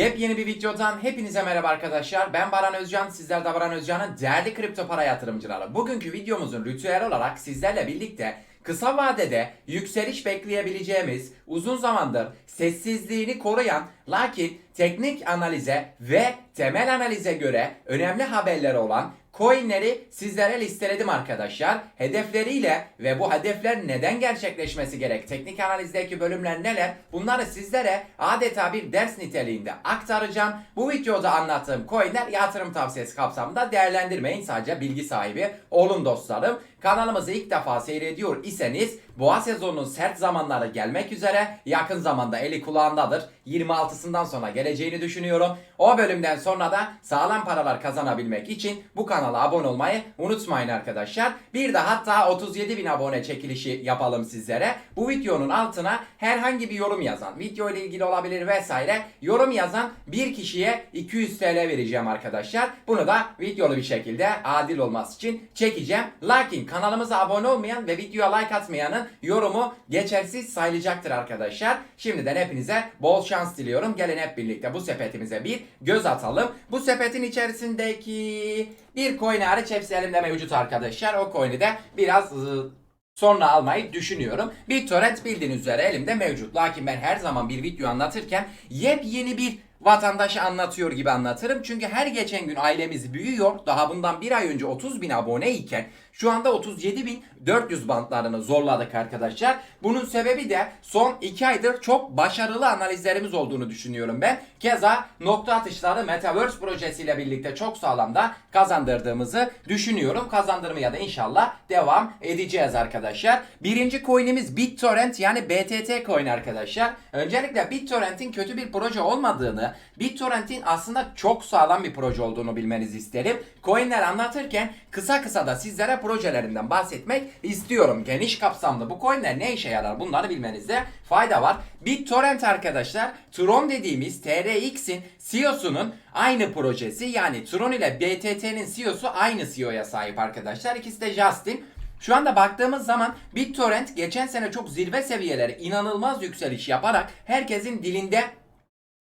Yepyeni bir videodan hepinize merhaba arkadaşlar. Ben Baran Özcan, sizler de Baran Özcan'ın değerli kripto para yatırımcıları. Bugünkü videomuzun ritüel olarak sizlerle birlikte kısa vadede yükseliş bekleyebileceğimiz, uzun zamandır sessizliğini koruyan lakin teknik analize ve temel analize göre önemli haberleri olan coinleri sizlere listeledim arkadaşlar. Hedefleriyle ve bu hedefler neden gerçekleşmesi gerek? Teknik analizdeki bölümler neler? Bunları sizlere adeta bir ders niteliğinde aktaracağım. Bu videoda anlattığım coinler yatırım tavsiyesi kapsamında değerlendirmeyin. Sadece bilgi sahibi olun dostlarım. Kanalımızı ilk defa seyrediyor iseniz boğa sezonunun sert zamanları gelmek üzere yakın zamanda eli kulağındadır. 26'sından sonra geleceğini düşünüyorum. O bölümden sonra da sağlam paralar kazanabilmek için bu kanala abone olmayı unutmayın arkadaşlar. Bir de hatta 37 bin abone çekilişi yapalım sizlere. Bu videonun altına herhangi bir yorum yazan, video ile ilgili olabilir vesaire yorum yazan bir kişiye 200 TL vereceğim arkadaşlar. Bunu da videolu bir şekilde adil olması için çekeceğim. Lakin kanalımıza abone olmayan ve videoya like atmayanın yorumu geçersiz sayılacaktır arkadaşlar. Şimdiden hepinize bol şans diliyorum. Gelin hep birlikte bu sepetimize bir göz atalım. Bu sepetin içerisindeki bir coin hariç hepsi elimde mevcut arkadaşlar. O coin'i de biraz ıı, sonra almayı düşünüyorum. BitTorrent bildiğiniz üzere elimde mevcut. Lakin ben her zaman bir video anlatırken yepyeni bir vatandaşı anlatıyor gibi anlatırım. Çünkü her geçen gün ailemiz büyüyor. Daha bundan bir ay önce 30 bin abone iken şu anda 37 bin 400 bantlarını zorladık arkadaşlar. Bunun sebebi de son 2 aydır çok başarılı analizlerimiz olduğunu düşünüyorum ben. Keza nokta atışları Metaverse projesiyle birlikte çok sağlam da kazandırdığımızı düşünüyorum. Kazandırmaya da inşallah devam edeceğiz arkadaşlar. Birinci coin'imiz BitTorrent yani BTT coin arkadaşlar. Öncelikle BitTorrent'in kötü bir proje olmadığını, BitTorrent'in aslında çok sağlam bir proje olduğunu bilmenizi isterim. Coin'ler anlatırken kısa kısa da sizlere projelerinden bahsetmek istiyorum. Geniş kapsamlı bu coin'ler ne işe yarar bunları bilmenizde fayda var. BitTorrent arkadaşlar Tron dediğimiz TRX'in CEO'sunun aynı projesi yani Tron ile BTT'nin CEO'su aynı CEO'ya sahip arkadaşlar. İkisi de Justin. Şu anda baktığımız zaman BitTorrent geçen sene çok zirve seviyeleri inanılmaz yükseliş yaparak herkesin dilinde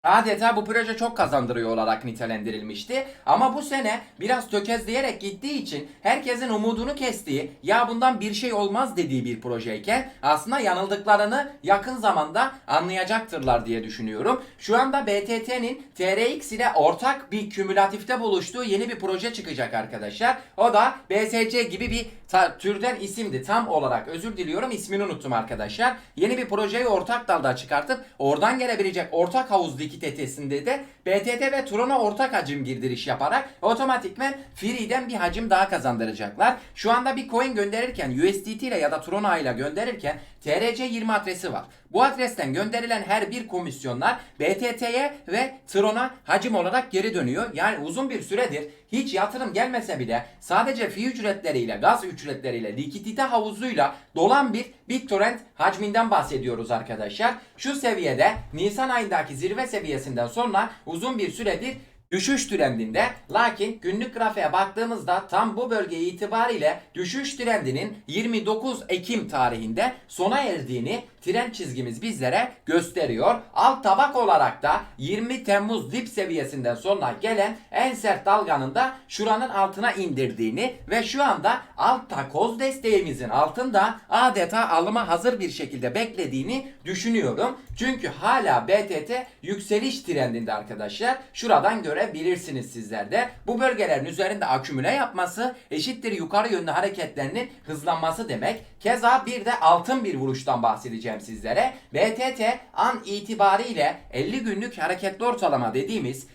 Adeta bu proje çok kazandırıyor olarak nitelendirilmişti. Ama bu sene biraz tökezleyerek gittiği için herkesin umudunu kestiği, ya bundan bir şey olmaz dediği bir projeyken aslında yanıldıklarını yakın zamanda anlayacaktırlar diye düşünüyorum. Şu anda BTT'nin TRX ile ortak bir kümülatifte buluştuğu yeni bir proje çıkacak arkadaşlar. O da BSC gibi bir ta- türden isimdi. Tam olarak özür diliyorum ismini unuttum arkadaşlar. Yeni bir projeyi ortak dalda çıkartıp oradan gelebilecek ortak havuz likiditesinde de BTT ve Tron'a ortak hacim girdiriş yaparak otomatikmen Free'den bir hacim daha kazandıracaklar. Şu anda bir coin gönderirken USDT ile ya da Tron ile gönderirken TRC20 adresi var. Bu adresten gönderilen her bir komisyonlar BTT'ye ve Tron'a hacim olarak geri dönüyor. Yani uzun bir süredir hiç yatırım gelmese bile sadece fi ücretleriyle, gaz ücretleriyle, likidite havuzuyla dolan bir BitTorrent hacminden bahsediyoruz arkadaşlar. Şu seviyede Nisan ayındaki zirve seviyesinden sonra uzun bir süredir düşüş trendinde lakin günlük grafiğe baktığımızda tam bu bölge itibariyle düşüş trendinin 29 Ekim tarihinde sona erdiğini trend çizgimiz bizlere gösteriyor. Alt tabak olarak da 20 Temmuz dip seviyesinden sonra gelen en sert dalganın da şuranın altına indirdiğini ve şu anda alt takoz desteğimizin altında adeta alıma hazır bir şekilde beklediğini düşünüyorum. Çünkü hala BTT yükseliş trendinde arkadaşlar. Şuradan görebilirsiniz sizler de. Bu bölgelerin üzerinde akümüle yapması eşittir yukarı yönlü hareketlerinin hızlanması demek. Keza bir de altın bir vuruştan bahsedeceğim sizlere. BTT an itibariyle 50 günlük hareketli ortalama dediğimiz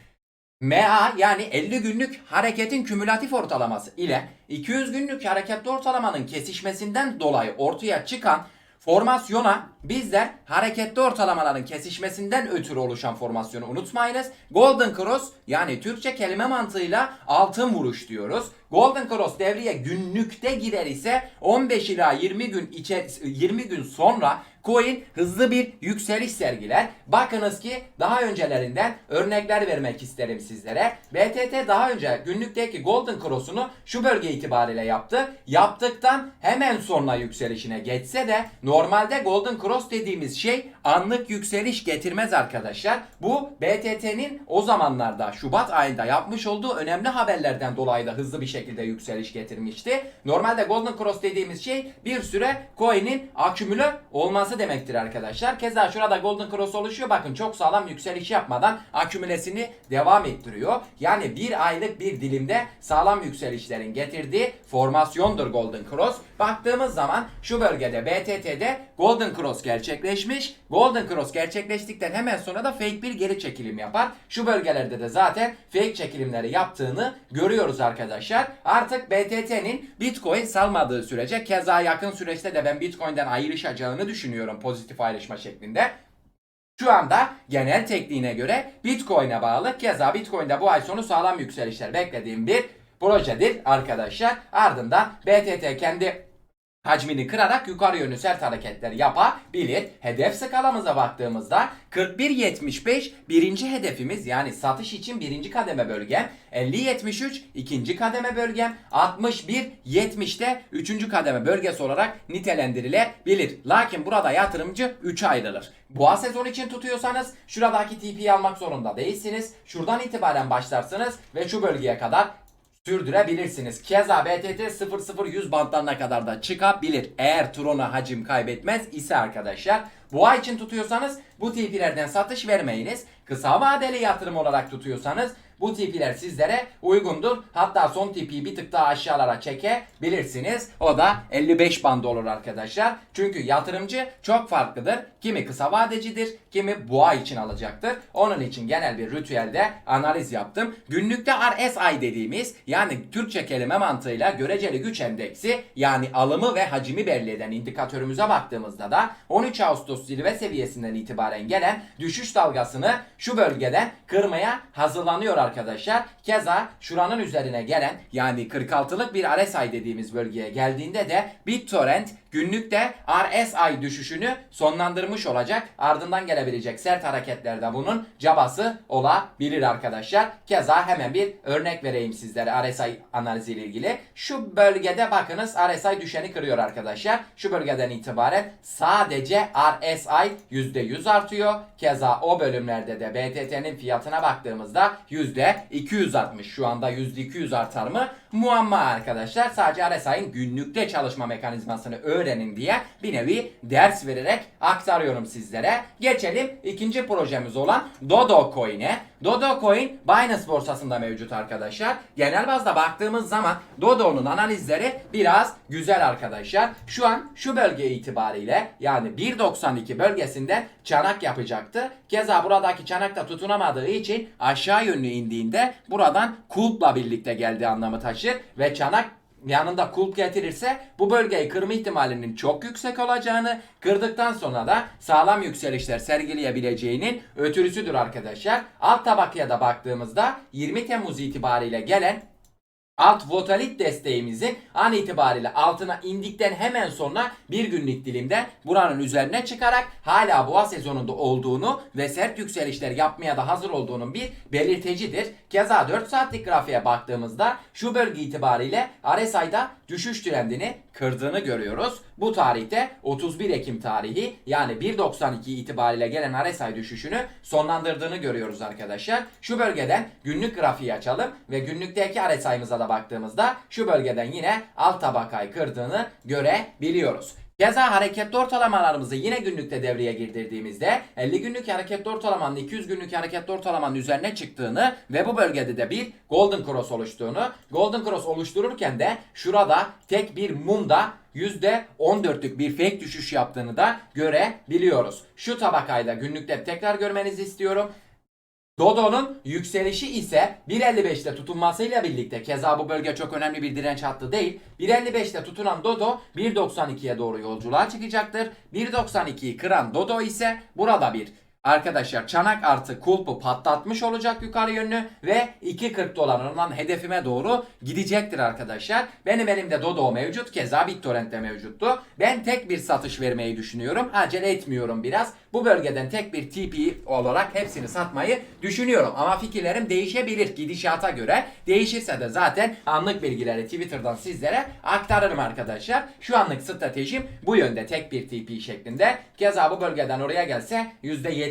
MA yani 50 günlük hareketin kümülatif ortalaması ile 200 günlük hareketli ortalamanın kesişmesinden dolayı ortaya çıkan formasyona bizler hareketli ortalamaların kesişmesinden ötürü oluşan formasyonu unutmayınız. Golden Cross yani Türkçe kelime mantığıyla altın vuruş diyoruz. Golden Cross devreye günlükte girer ise 15 ila 20 gün içer 20 gün sonra coin hızlı bir yükseliş sergiler. Bakınız ki daha öncelerinden örnekler vermek isterim sizlere. BTT daha önce günlükteki Golden Cross'unu şu bölge itibariyle yaptı. Yaptıktan hemen sonra yükselişine geçse de normalde Golden Cross dediğimiz şey anlık yükseliş getirmez arkadaşlar. Bu BTT'nin o zamanlarda Şubat ayında yapmış olduğu önemli haberlerden dolayı da hızlı bir şekilde yükseliş getirmişti. Normalde Golden Cross dediğimiz şey bir süre coin'in akümüle olması demektir arkadaşlar. Keza şurada Golden Cross oluşuyor. Bakın çok sağlam yükseliş yapmadan akümülesini devam ettiriyor. Yani bir aylık bir dilimde sağlam yükselişlerin getirdiği formasyondur Golden Cross. Baktığımız zaman şu bölgede BTT'de Golden Cross gerçekleşmiş. Golden Cross gerçekleştikten hemen sonra da fake bir geri çekilim yapar. Şu bölgelerde de zaten fake çekilimleri yaptığını görüyoruz arkadaşlar. Artık BTT'nin Bitcoin salmadığı sürece keza yakın süreçte de ben Bitcoin'den ayrışacağını düşünüyorum pozitif ayrışma şeklinde. Şu anda genel tekniğine göre Bitcoin'e bağlı. Keza Bitcoin'de bu ay sonu sağlam yükselişler beklediğim bir projedir arkadaşlar. Ardından BTT kendi hacmini kırarak yukarı yönlü sert hareketler yapabilir. Hedef skalamıza baktığımızda 41.75 birinci hedefimiz yani satış için birinci kademe bölgem. 50.73 ikinci kademe bölgem. 61.70'de üçüncü kademe bölgesi olarak nitelendirilebilir. Lakin burada yatırımcı 3'e ayrılır. Boğa sezon için tutuyorsanız şuradaki TP'yi almak zorunda değilsiniz. Şuradan itibaren başlarsınız ve şu bölgeye kadar sürdürebilirsiniz. Keza BTT 00100 bantlarına kadar da çıkabilir. Eğer Tron'a hacim kaybetmez ise arkadaşlar. Bu ay için tutuyorsanız bu TP'lerden satış vermeyiniz. Kısa vadeli yatırım olarak tutuyorsanız bu TP'ler sizlere uygundur. Hatta son TP'yi bir tık daha aşağılara çekebilirsiniz. O da 55 bandı olur arkadaşlar. Çünkü yatırımcı çok farklıdır. Kimi kısa vadecidir, kimi boğa için alacaktır. Onun için genel bir ritüelde analiz yaptım. Günlükte RSI dediğimiz yani Türkçe kelime mantığıyla göreceli güç endeksi yani alımı ve hacimi belli eden indikatörümüze baktığımızda da 13 Ağustos zirve seviyesinden itibaren gelen düşüş dalgasını şu bölgeden kırmaya hazırlanıyor arkadaşlar. Keza şuranın üzerine gelen yani 46'lık bir RSI dediğimiz bölgeye geldiğinde de BitTorrent günlükte RSI düşüşünü sonlandırmış olacak. Ardından gelebilecek sert hareketlerde bunun cabası olabilir arkadaşlar. Keza hemen bir örnek vereyim sizlere RSI analiziyle ilgili. Şu bölgede bakınız RSI düşeni kırıyor arkadaşlar. Şu bölgeden itibaren sadece RSI %100 artıyor. Keza o bölümlerde de BTT'nin fiyatına baktığımızda %260 şu anda %200 artar mı? Muamma arkadaşlar. Sadece RSI'nin günlükte çalışma mekanizmasını öğrenin diye bir nevi ders vererek aktarıyorum sizlere. Geçelim ikinci projemiz olan Dodo Coin'e. Dodo Coin Binance borsasında mevcut arkadaşlar. Genel bazda baktığımız zaman Dodo'nun analizleri biraz güzel arkadaşlar. Şu an şu bölge itibariyle yani 1.92 bölgesinde çanak yapacaktı. Keza buradaki çanak da tutunamadığı için aşağı yönlü indiğinde buradan kulpla birlikte geldiği anlamı taşır ve çanak yanında kulp getirirse bu bölgeyi kırma ihtimalinin çok yüksek olacağını, kırdıktan sonra da sağlam yükselişler sergileyebileceğinin ötürüsüdür arkadaşlar. Alt tabakaya da baktığımızda 20 Temmuz itibariyle gelen Alt votalit desteğimizin an itibariyle altına indikten hemen sonra bir günlük dilimde buranın üzerine çıkarak hala boğa sezonunda olduğunu ve sert yükselişler yapmaya da hazır olduğunun bir belirtecidir. Keza 4 saatlik grafiğe baktığımızda şu bölge itibariyle RSI'da düşüş trendini kırdığını görüyoruz. Bu tarihte 31 Ekim tarihi yani 1.92 itibariyle gelen RSI düşüşünü sonlandırdığını görüyoruz arkadaşlar. Şu bölgeden günlük grafiği açalım ve günlükteki RSI'mıza da baktığımızda şu bölgeden yine alt tabakayı kırdığını görebiliyoruz. Keza hareketli ortalamalarımızı yine günlükte devreye girdirdiğimizde 50 günlük hareketli ortalamanın 200 günlük hareketli ortalamanın üzerine çıktığını ve bu bölgede de bir Golden Cross oluştuğunu, Golden Cross oluştururken de şurada tek bir mumda %14'lük bir fake düşüş yaptığını da görebiliyoruz. Şu tabakayla günlükte tekrar görmenizi istiyorum. Dodo'nun yükselişi ise 1.55'te tutunmasıyla birlikte keza bu bölge çok önemli bir direnç hattı değil. 1.55'te tutunan Dodo 1.92'ye doğru yolculuğa çıkacaktır. 1.92'yi kıran Dodo ise burada bir Arkadaşlar çanak artı kulpu patlatmış olacak yukarı yönlü ve 2.40 dolarından hedefime doğru gidecektir arkadaşlar. Benim elimde Dodo mevcut keza BitTorrent'te mevcuttu. Ben tek bir satış vermeyi düşünüyorum. Acele etmiyorum biraz. Bu bölgeden tek bir TP olarak hepsini satmayı düşünüyorum. Ama fikirlerim değişebilir gidişata göre. Değişirse de zaten anlık bilgileri Twitter'dan sizlere aktarırım arkadaşlar. Şu anlık stratejim bu yönde tek bir TP şeklinde. Keza bu bölgeden oraya gelse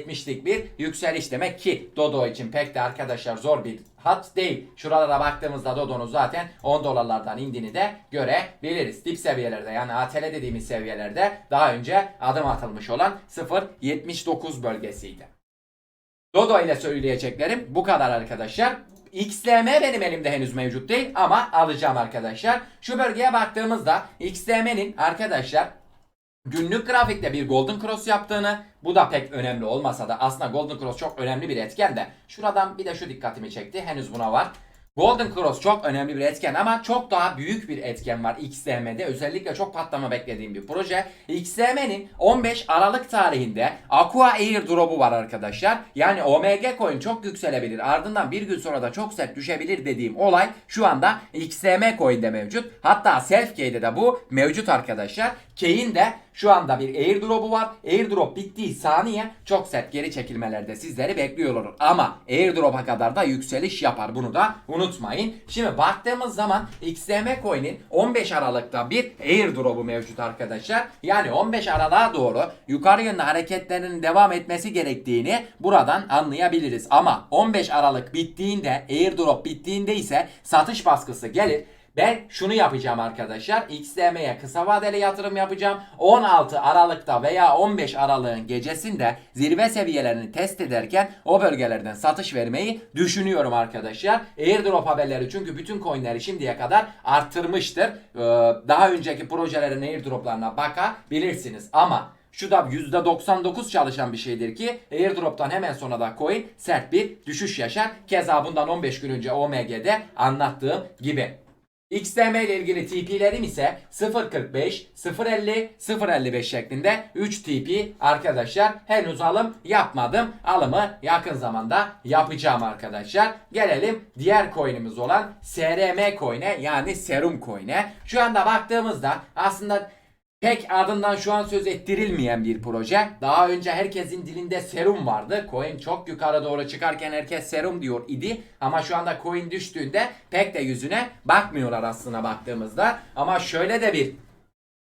%70'lik bir yükseliş demek ki Dodo için pek de arkadaşlar zor bir hat değil. Şuralara baktığımızda Dodo'nun zaten 10 dolarlardan indiğini de görebiliriz. Dip seviyelerde yani ATL dediğimiz seviyelerde daha önce adım atılmış olan 0.79 bölgesiydi. Dodo ile söyleyeceklerim bu kadar arkadaşlar. XLM benim elimde henüz mevcut değil ama alacağım arkadaşlar. Şu bölgeye baktığımızda XLM'nin arkadaşlar günlük grafikte bir Golden Cross yaptığını bu da pek önemli olmasa da aslında Golden Cross çok önemli bir etken de şuradan bir de şu dikkatimi çekti henüz buna var. Golden Cross çok önemli bir etken ama çok daha büyük bir etken var XDM'de. Özellikle çok patlama beklediğim bir proje. XDM'nin 15 Aralık tarihinde Aqua Air Drop'u var arkadaşlar. Yani OMG coin çok yükselebilir. Ardından bir gün sonra da çok sert düşebilir dediğim olay şu anda XDM coin'de mevcut. Hatta Selfkey'de de bu mevcut arkadaşlar. Key'in de şu anda bir airdrop'u var. Airdrop bittiği saniye çok sert geri çekilmelerde sizleri bekliyor olur. Ama airdrop'a kadar da yükseliş yapar. Bunu da unutmayın. Şimdi baktığımız zaman XM Coin'in 15 Aralık'ta bir airdrop'u mevcut arkadaşlar. Yani 15 Aralık'a doğru yukarı yönlü hareketlerinin devam etmesi gerektiğini buradan anlayabiliriz. Ama 15 Aralık bittiğinde airdrop bittiğinde ise satış baskısı gelir. Ben şunu yapacağım arkadaşlar. XDM'ye kısa vadeli yatırım yapacağım. 16 Aralık'ta veya 15 Aralık'ın gecesinde zirve seviyelerini test ederken o bölgelerden satış vermeyi düşünüyorum arkadaşlar. Airdrop haberleri çünkü bütün coinleri şimdiye kadar arttırmıştır. Ee, Daha önceki projelerin airdroplarına bakabilirsiniz. Ama şu da %99 çalışan bir şeydir ki airdrop'tan hemen sonra da coin sert bir düşüş yaşar. Keza bundan 15 gün önce OMG'de anlattığım gibi. XDM ile ilgili TP'lerim ise 0.45, 0.50, 0.55 şeklinde 3 TP arkadaşlar. Henüz alım yapmadım. Alımı yakın zamanda yapacağım arkadaşlar. Gelelim diğer coin'imiz olan SRM coin'e yani Serum coin'e. Şu anda baktığımızda aslında Pek adından şu an söz ettirilmeyen bir proje. Daha önce herkesin dilinde serum vardı. Coin çok yukarı doğru çıkarken herkes serum diyor idi. Ama şu anda coin düştüğünde pek de yüzüne bakmıyorlar aslına baktığımızda. Ama şöyle de bir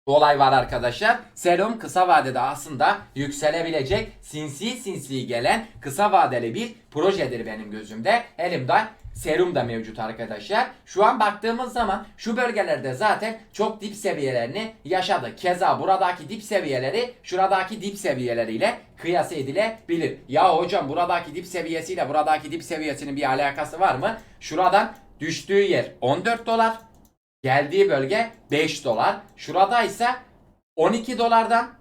olay var arkadaşlar. Serum kısa vadede aslında yükselebilecek sinsi sinsi gelen kısa vadeli bir projedir benim gözümde. Elimde serum da mevcut arkadaşlar. Şu an baktığımız zaman şu bölgelerde zaten çok dip seviyelerini yaşadı. Keza buradaki dip seviyeleri şuradaki dip seviyeleriyle kıyas edilebilir. Ya hocam buradaki dip seviyesiyle buradaki dip seviyesinin bir alakası var mı? Şuradan düştüğü yer 14 dolar. Geldiği bölge 5 dolar. Şurada ise 12 dolardan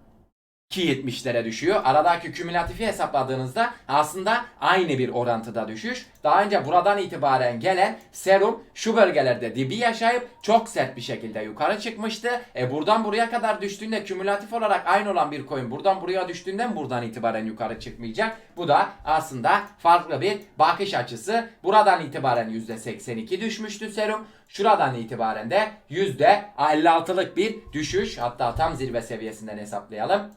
2.70'lere düşüyor. Aradaki kümülatifi hesapladığınızda aslında aynı bir orantıda düşüş. Daha önce buradan itibaren gelen serum şu bölgelerde dibi yaşayıp çok sert bir şekilde yukarı çıkmıştı. E buradan buraya kadar düştüğünde kümülatif olarak aynı olan bir coin buradan buraya düştüğünden buradan itibaren yukarı çıkmayacak. Bu da aslında farklı bir bakış açısı. Buradan itibaren %82 düşmüştü serum. Şuradan itibaren de %56'lık bir düşüş hatta tam zirve seviyesinden hesaplayalım.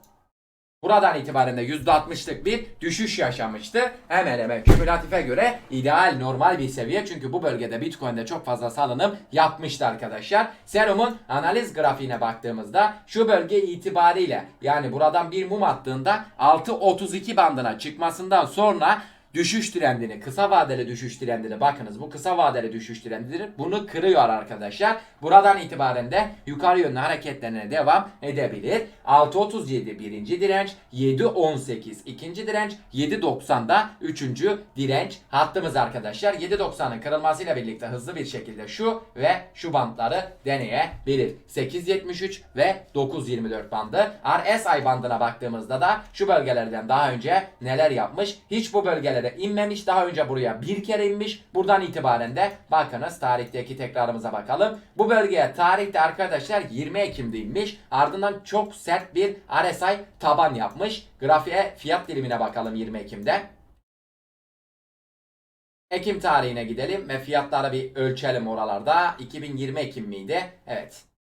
Buradan itibaren de %60'lık bir düşüş yaşamıştı. Hemen hemen kümülatife göre ideal normal bir seviye. Çünkü bu bölgede Bitcoin'de çok fazla salınım yapmıştı arkadaşlar. Serum'un analiz grafiğine baktığımızda şu bölge itibariyle yani buradan bir mum attığında 6.32 bandına çıkmasından sonra düşüş trendini, kısa vadeli düşüş trendini bakınız bu kısa vadeli düşüş trendidir. Bunu kırıyor arkadaşlar. Buradan itibaren de yukarı yönlü hareketlerine devam edebilir. 6.37 birinci direnç, 7.18 ikinci direnç, 7.90 da üçüncü direnç hattımız arkadaşlar. 7.90'ın kırılmasıyla birlikte hızlı bir şekilde şu ve şu bantları deneyebilir. 8.73 ve 9.24 bandı. RSI bandına baktığımızda da şu bölgelerden daha önce neler yapmış? Hiç bu bölgeleri bölgelere inmemiş. Daha önce buraya bir kere inmiş. Buradan itibaren de bakınız tarihteki tekrarımıza bakalım. Bu bölgeye tarihte arkadaşlar 20 Ekim'de inmiş. Ardından çok sert bir RSI taban yapmış. Grafiğe fiyat dilimine bakalım 20 Ekim'de. Ekim tarihine gidelim ve fiyatları bir ölçelim oralarda. 2020 Ekim miydi? Evet.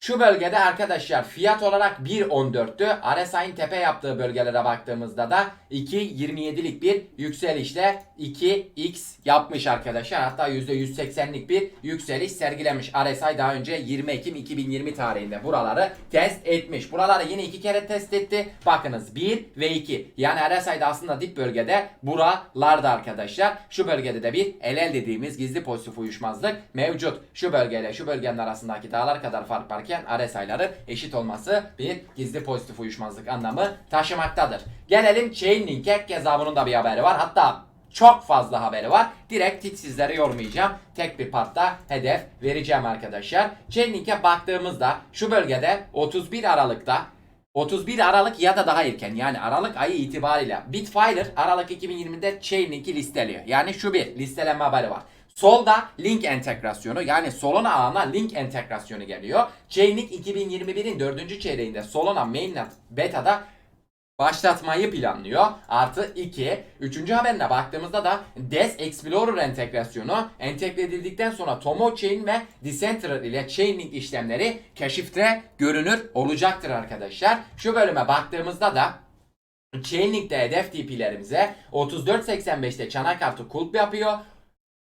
Şu bölgede arkadaşlar fiyat olarak 1.14'tü. RSI'nin tepe yaptığı bölgelere baktığımızda da 2.27'lik bir yükselişle 2x yapmış arkadaşlar. Hatta %180'lik bir yükseliş sergilemiş. RSI daha önce 20 Ekim 2020 tarihinde buraları test etmiş. Buraları yine iki kere test etti. Bakınız 1 ve 2. Yani RSI'de aslında dip bölgede buralarda arkadaşlar. Şu bölgede de bir LL dediğimiz gizli pozitif uyuşmazlık mevcut. Şu bölgeyle şu bölgenin arasındaki dağlar kadar fark varken RSI'ları eşit olması bir gizli pozitif uyuşmazlık anlamı taşımaktadır. Gelelim Chainlink'e keza bunun da bir haberi var. Hatta çok fazla haberi var. Direkt hiç sizlere yormayacağım. Tek bir partta hedef vereceğim arkadaşlar. Chainlink'e baktığımızda şu bölgede 31 Aralık'ta 31 Aralık ya da daha erken yani Aralık ayı itibariyle Bitfire Aralık 2020'de Chainlink'i listeliyor. Yani şu bir listelenme haberi var. Solda link entegrasyonu yani Solana ağına link entegrasyonu geliyor. Chainlink 2021'in 4. çeyreğinde Solana mainnet beta'da başlatmayı planlıyor. Artı 2. Üçüncü haberine baktığımızda da Des Explorer entegrasyonu entegre edildikten sonra Tomo Chain ve Decentral ile Chainlink işlemleri keşifte görünür olacaktır arkadaşlar. Şu bölüme baktığımızda da Chainlink'te hedef TP'lerimize 34.85'te çanak kartı kulp yapıyor.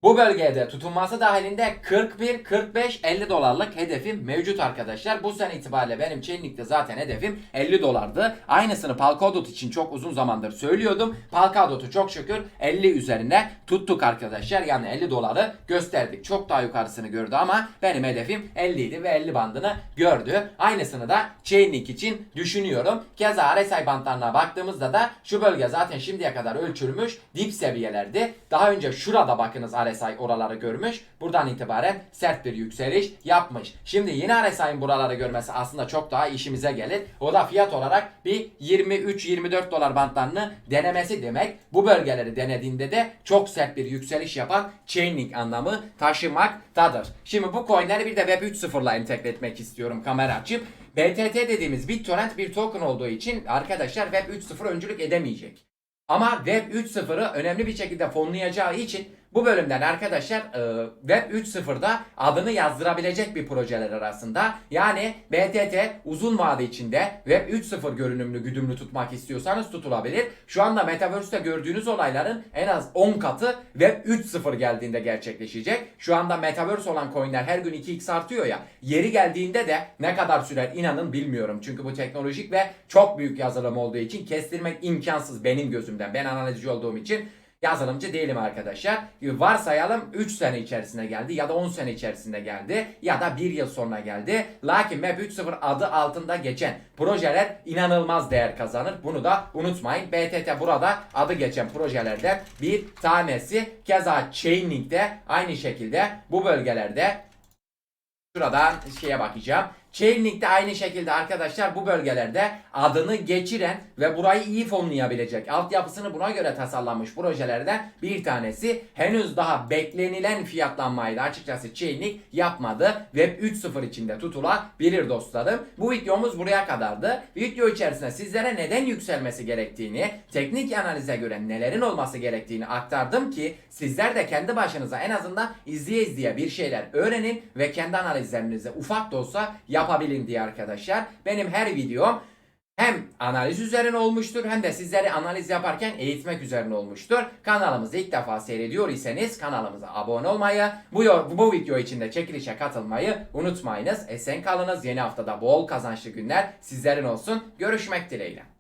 Bu bölgede tutunması dahilinde 41, 45, 50 dolarlık hedefim mevcut arkadaşlar. Bu sene itibariyle benim Chainlink'te zaten hedefim 50 dolardı. Aynısını Polkadot için çok uzun zamandır söylüyordum. Polkadot'u çok şükür 50 üzerine tuttuk arkadaşlar. Yani 50 doları gösterdik. Çok daha yukarısını gördü ama benim hedefim 50 idi ve 50 bandını gördü. Aynısını da Chainlink için düşünüyorum. Keza RSI bantlarına baktığımızda da şu bölge zaten şimdiye kadar ölçülmüş dip seviyelerdi. Daha önce şurada bakınız RSI oraları görmüş. Buradan itibaren sert bir yükseliş yapmış. Şimdi yine RSI'nin buraları görmesi aslında çok daha işimize gelir. O da fiyat olarak bir 23-24 dolar bantlarını denemesi demek. Bu bölgeleri denediğinde de çok sert bir yükseliş yapan Chainlink anlamı taşımaktadır. Şimdi bu coinleri bir de Web 3.0 ile entegre etmek istiyorum kamera açıp. BTT dediğimiz BitTorrent bir token olduğu için arkadaşlar Web 3.0 öncülük edemeyecek. Ama Web 3.0'ı önemli bir şekilde fonlayacağı için bu bölümden arkadaşlar e, Web 3.0'da adını yazdırabilecek bir projeler arasında. Yani BTT uzun vade içinde Web 3.0 görünümlü güdümlü tutmak istiyorsanız tutulabilir. Şu anda Metaverse'te gördüğünüz olayların en az 10 katı Web 3.0 geldiğinde gerçekleşecek. Şu anda Metaverse olan coinler her gün 2x artıyor ya. Yeri geldiğinde de ne kadar sürer inanın bilmiyorum. Çünkü bu teknolojik ve çok büyük yazılım olduğu için kestirmek imkansız benim gözümden. Ben analizci olduğum için yazılımcı değilim arkadaşlar. Varsayalım 3 sene içerisinde geldi ya da 10 sene içerisinde geldi ya da 1 yıl sonra geldi. Lakin Map 3.0 adı altında geçen projeler inanılmaz değer kazanır. Bunu da unutmayın. BTT burada adı geçen projelerden bir tanesi. Keza Chainlink'te aynı şekilde bu bölgelerde Şuradan şeye bakacağım. Chainlink'te aynı şekilde arkadaşlar bu bölgelerde adını geçiren ve burayı iyi fonlayabilecek altyapısını buna göre tasarlanmış projelerden bir tanesi. Henüz daha beklenilen fiyatlanmayı da açıkçası Chainlink yapmadı. Web 3.0 içinde tutulabilir dostlarım. Bu videomuz buraya kadardı. Video içerisinde sizlere neden yükselmesi gerektiğini, teknik analize göre nelerin olması gerektiğini aktardım ki sizler de kendi başınıza en azından izleye izleye bir şeyler öğrenin ve kendi analizlerinizi ufak da olsa yapabilin diye arkadaşlar. Benim her videom hem analiz üzerine olmuştur hem de sizleri analiz yaparken eğitmek üzerine olmuştur. Kanalımızı ilk defa seyrediyor iseniz kanalımıza abone olmayı, bu, bu video için de çekilişe katılmayı unutmayınız. Esen kalınız. Yeni haftada bol kazançlı günler sizlerin olsun. Görüşmek dileğiyle.